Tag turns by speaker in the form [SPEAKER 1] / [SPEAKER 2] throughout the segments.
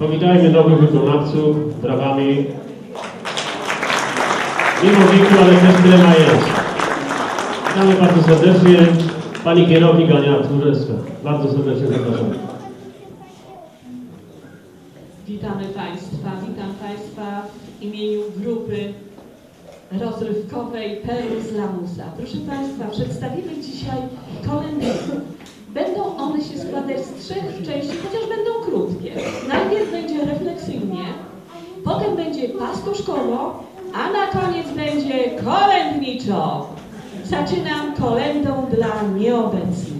[SPEAKER 1] Powitajmy nowych wykonawców brawami. Mimo wieku, ale też tyle ma jest. Witamy bardzo serdecznie Pani kierownik Ania Tchórzewska. Bardzo serdecznie zapraszam.
[SPEAKER 2] Witamy Państwa, witam Państwa w imieniu grupy rozrywkowej Perły z Lamusa. Proszę Państwa, przedstawimy dzisiaj kolendy. Będą one się składać z trzech części, chociaż będą krótkie. Najpierw będzie refleksyjnie, potem będzie pastuszkowo, a na koniec będzie kolędniczo. Zaczynam kolendą dla. Nieobecnych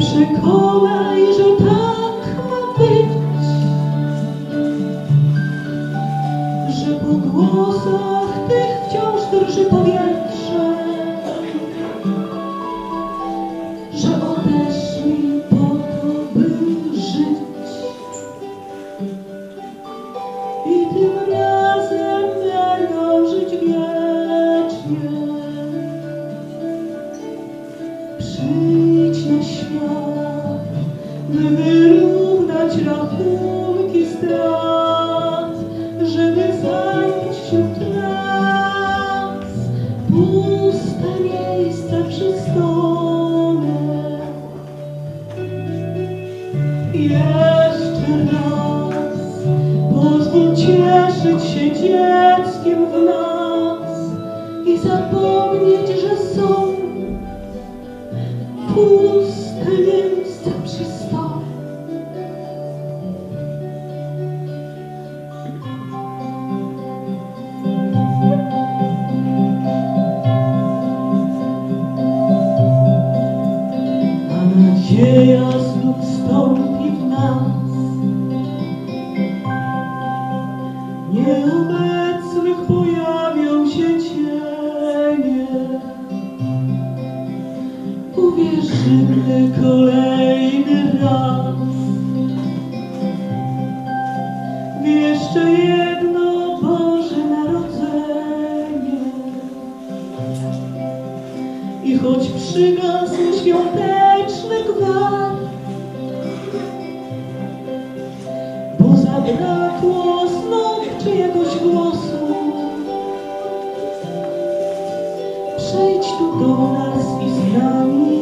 [SPEAKER 3] Przekonaj, że tak ma być, że po głosach tych wciąż drży powietrze, że odeszli po to, by żyć. I tym razem będą żyć wiecznie. Przyjdź na świat, by wyrównać rachunki strat, kolejny raz jeszcze jedno Boże Narodzenie. I choć przygasł świąteczny gwar, bo zabrakło znów czyjegoś głosu, przyjdź tu do nas i z nami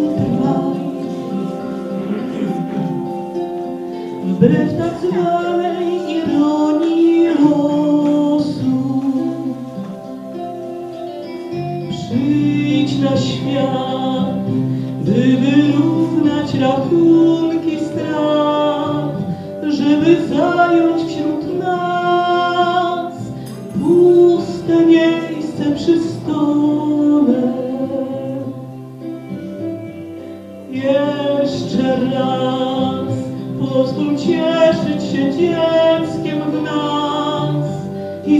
[SPEAKER 3] Wbrew tak zwanej ironii losu, Przy Przyjdź na świat, by wyrównać rachunki strat, żeby zająć wśród nas puste miejsce przy stole.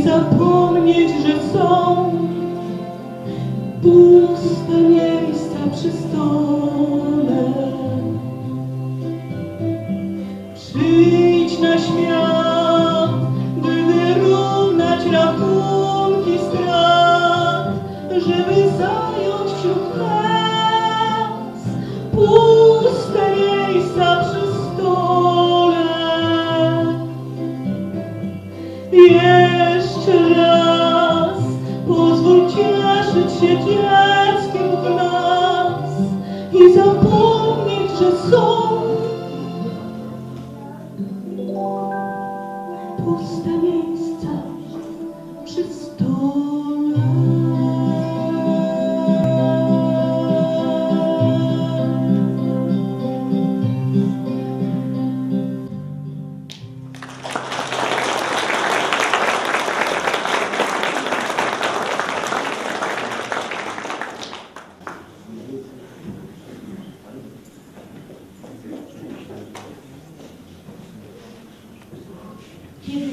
[SPEAKER 3] Zapomnieć, że są puste miejsca przy stole. Przyjdź na świat, puste miejsca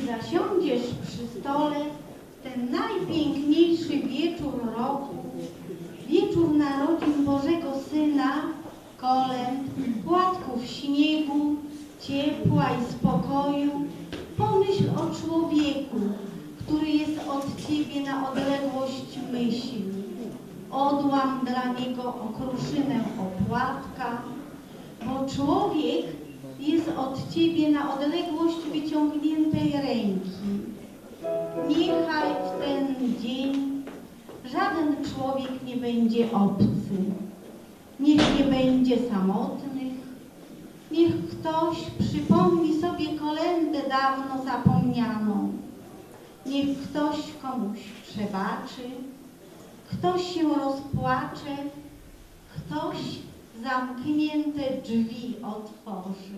[SPEAKER 4] zasiądziesz przy stole ten najpiękniejszy wieczór roku, wieczór narodzin Bożego Syna, kolęd, płatków śniegu, ciepła i spokoju, pomyśl o człowieku, który jest od Ciebie na odległość myśli. Odłam dla niego okruszynę opłatka, bo człowiek jest od Ciebie na odległość wyciągniętej ręki. Niechaj w ten dzień żaden człowiek nie będzie obcy. Niech nie będzie samotnych. Niech ktoś przypomni sobie kolędę dawno zapomnianą. Niech ktoś komuś przebaczy, ktoś się rozpłacze, ktoś zamknięte drzwi otworzy.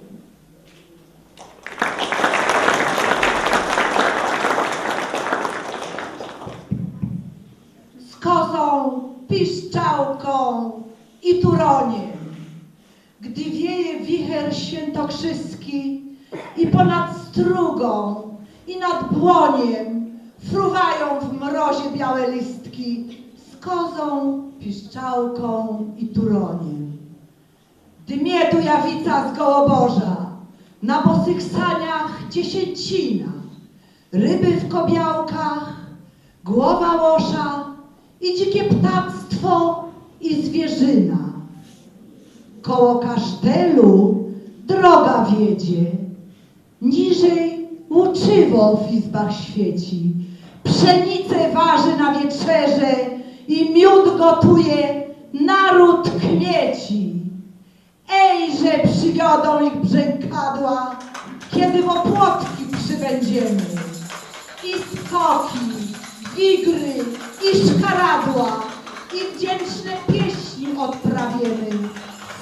[SPEAKER 5] z kozą, piszczałką i turoniem. Gdy wieje wicher świętokrzyski i ponad strugą i nad błoniem fruwają w mrozie białe listki z kozą, piszczałką i turoniem. Dmie tu jawica z Gołoborza, na bosych saniach dziesięcina, ryby w kobiałkach, głowa łosza i dzikie ptactwo i zwierzyna. Koło kasztelu droga wiedzie, niżej łuczywo w izbach świeci, pszenicę waży na wieczerze i miód gotuje naród kmieci. Przywiodą ich brzękadła, kiedy w opłotki przybędziemy. I skoki, wigry, i szkaradła, i wdzięczne pieśni odprawiemy.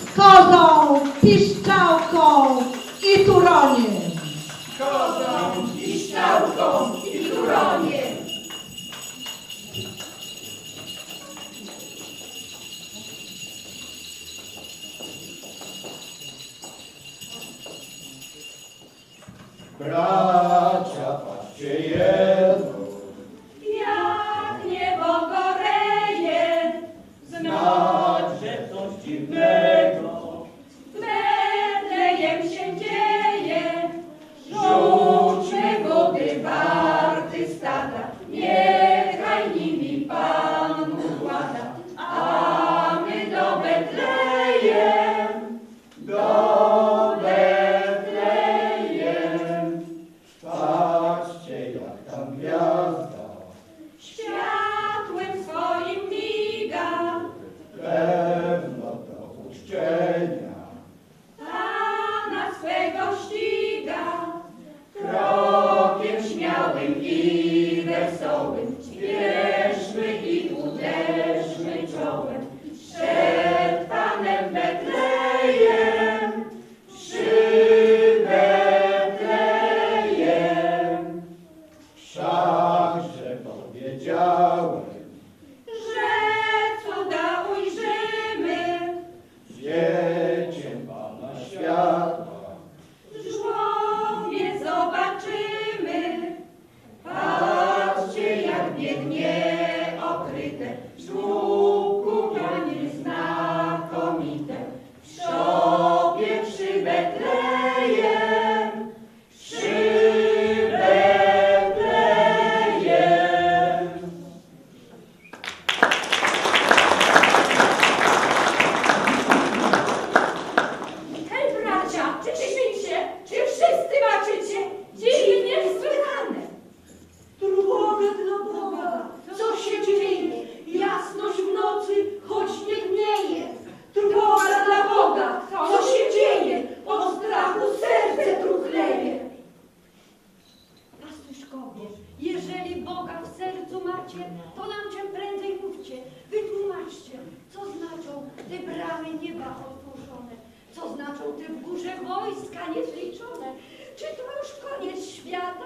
[SPEAKER 5] Z kozą, piszczałką i turoniem.
[SPEAKER 6] Bracia,
[SPEAKER 7] wojska niezliczone. Czy to już koniec świata?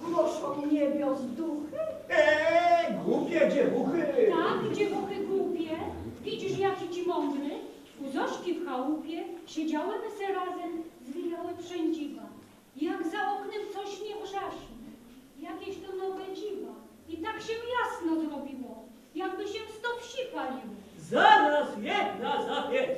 [SPEAKER 7] Głoszą niebios duchy?
[SPEAKER 8] Eee, głupie dziewuchy.
[SPEAKER 9] Tak, dziewuchy głupie, widzisz jaki ci mądry? U Zośki w chałupie siedziały se razem, zwijały przędziwa. Jak za oknem coś nie wrzaśnie, jakieś to nowe dziwa. I tak się jasno zrobiło, jakby się sto wsi paliło.
[SPEAKER 6] Zaraz jedna zapie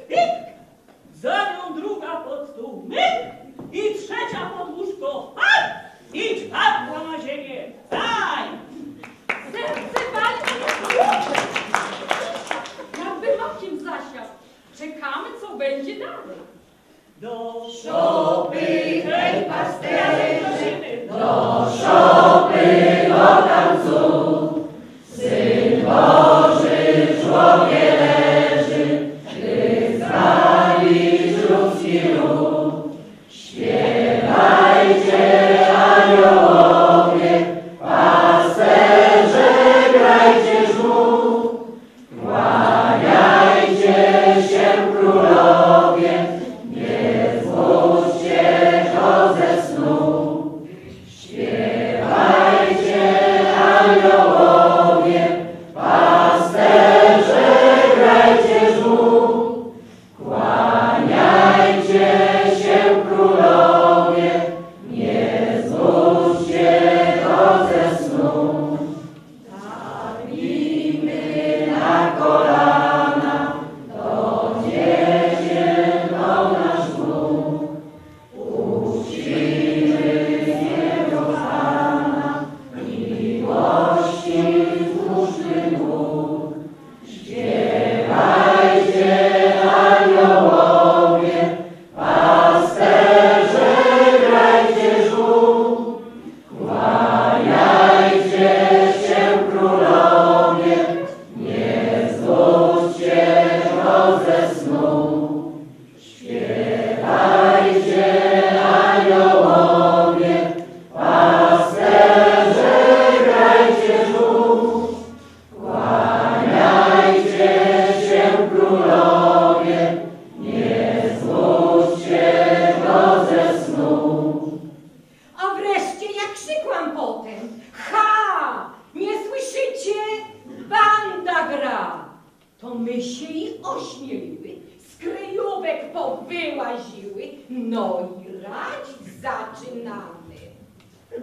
[SPEAKER 7] powyłaziły. No i rać zaczynamy.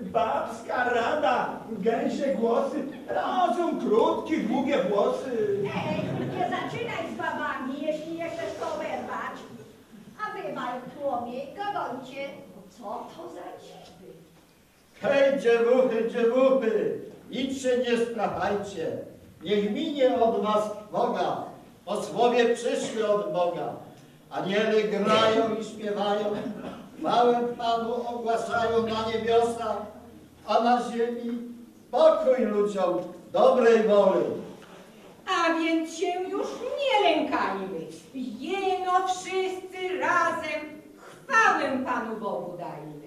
[SPEAKER 8] Babska rada, gęsie głosy, rozum krótki, długie włosy.
[SPEAKER 10] Ej, nie zaczynaj z babami, jeśli nie chcesz to oberwać. A wy, majtłowie, gadońcie, co to za dziwy?
[SPEAKER 11] Hej, dziewuchy, dziewuchy, nic się nie strachajcie. Niech minie od was Boga. Posłowie przyszli od Boga. Aniele grają i śpiewają. Chwałę Panu ogłaszają na niebiosach, a na ziemi pokój ludziom dobrej woli.
[SPEAKER 7] A więc się już nie lękajmy. Jeno wszyscy razem chwałę Panu Bogu dajmy.